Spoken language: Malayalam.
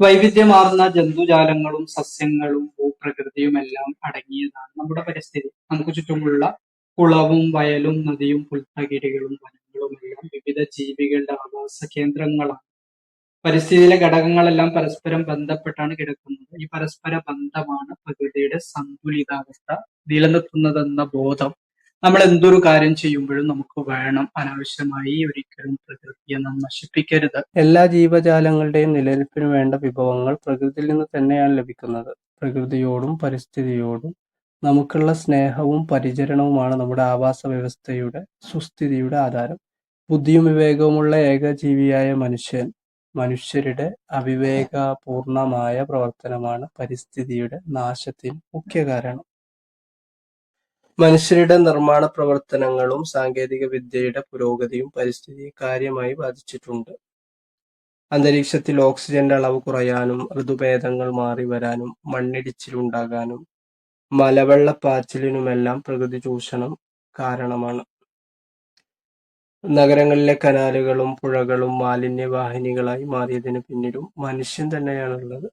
വൈവിധ്യമാർന്ന ജന്തുജാലങ്ങളും സസ്യങ്ങളും ഭൂപ്രകൃതിയും എല്ലാം അടങ്ങിയതാണ് നമ്മുടെ പരിസ്ഥിതി. നമുക്ക് ചുറ്റുമുള്ള കുളവും വയലും നദിയും പുൽത്തകിടികളും വനങ്ങളും എല്ലാം വിവിധ ജീവികളുടെ ആവാസ കേന്ദ്രങ്ങളാണ്. പരിസ്ഥിതിയിലെ ഘടകങ്ങളെല്ലാം പരസ്പരം ബന്ധപ്പെട്ടാണ് കിടക്കുന്നത്. ഈ പരസ്പര ബന്ധമാണ് പ്രകൃതിയുടെ സന്തുലിതാവസ്ഥ നിലനിർത്തുന്നതെന്ന ബോധം. നമ്മൾ എന്തൊരു കാര്യം ചെയ്യുമ്പോഴും നമുക്ക് വേണം അനാവശ്യമായി ഒരിക്കലും പ്രകൃതിയെ നാം നശിപ്പിക്കരുത്. എല്ലാ ജീവജാലങ്ങളുടെയും നിലനിൽപ്പിന് വേണ്ട വിഭവങ്ങൾ പ്രകൃതിയിൽ നിന്ന് തന്നെയാണ് ലഭിക്കുന്നത്. പ്രകൃതിയോടും പരിസ്ഥിതിയോടും നമുക്കുള്ള സ്നേഹവും പരിചരണവുമാണ് നമ്മുടെ ആവാസ വ്യവസ്ഥയുടെ സുസ്ഥിതിയുടെ ആധാരം. ബുദ്ധിയും വിവേകവുമുള്ള ഏകജീവിയായ മനുഷ്യൻ മനുഷ്യരുടെ അവിവേകപൂർണമായ പ്രവർത്തനമാണ് പരിസ്ഥിതിയുടെ നാശത്തിന് മുഖ്യ കാരണം. മനുഷ്യരുടെ നിർമ്മാണ പ്രവർത്തനങ്ങളും സാങ്കേതിക വിദ്യയുടെ പുരോഗതിയും പരിസ്ഥിതിയെ കാര്യമായി ബാധിച്ചിട്ടുണ്ട്. അന്തരീക്ഷത്തിൽ ഓക്സിജന്റെ അളവ് കുറയാനും ഋതുഭേദങ്ങൾ മാറി വരാനും മണ്ണിടിച്ചിലുണ്ടാകാനും പ്രകൃതി ചൂഷണം കാരണമാണ്. നഗരങ്ങളിലെ കനാലുകളും പുഴകളും മാലിന്യവാഹിനികളായി മാറിയതിന് പിന്നിലും മനുഷ്യൻ തന്നെയാണുള്ളത്.